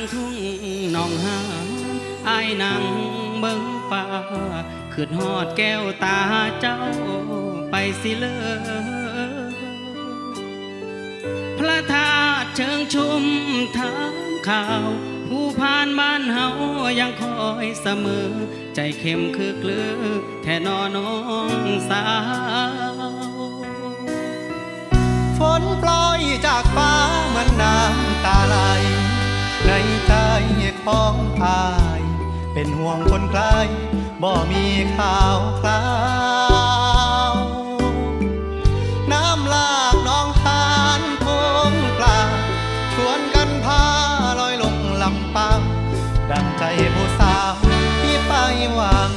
างทุ่งน้องหาอายนังเบิ่งป่าขืดหอดแก้วตาเจ้าไปสิเลอพระธาตุเชิงชุมถามข่าว ผู้ผ่านบ้านเฮายังคอยเสมอ ใจเข้มคือเกลือแท่นอน้องสาว ฝนปล่อย ของอาย เป็นห่วงคนไกลบ่มีข่าวคราว น้ำลากน้องหานคงปลาชวนกันพาลอยลงลำปางดังใจผู้สาวที่ไปหวัง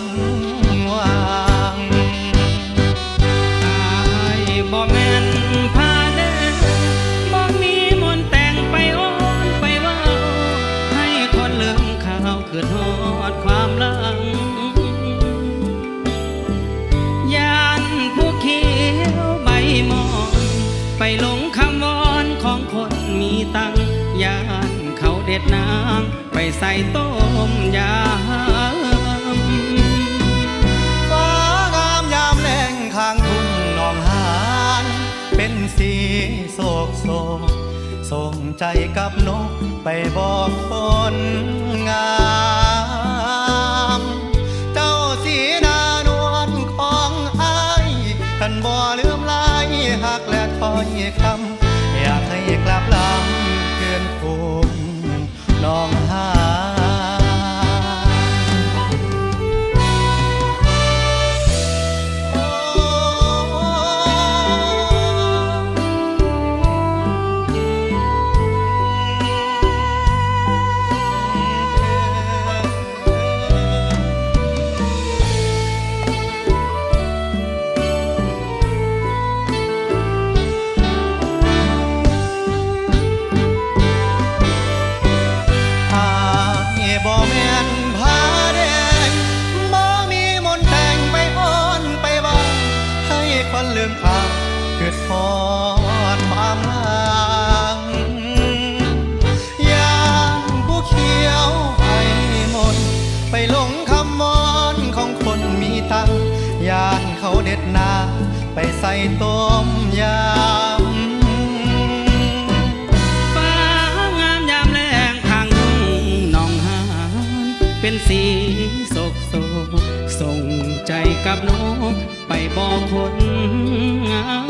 างไปใส่ต้มยำฟ้างามยามแรงข้างทุ่งหนองหานเป็นสีโศกโศกส่งใจกับนกไปบอกคนงาน ไปหลงคำมอนของคนมีตังยานเขาเด็ดนา ไปใส่ต้มยำฟ้างามยามแรงทางทุ่งหนองหานเป็นสีโศกโศกส่งใจกับนกไปบอกคนงาม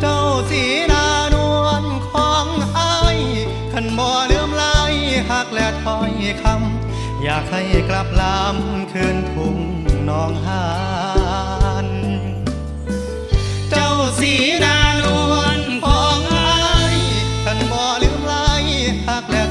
เจ้าสี คำอยากให้กลับลำคืนทุ่งนองหานเจ้าสีนานวลของไอาท่านบ่ลืมลายหักแล้ว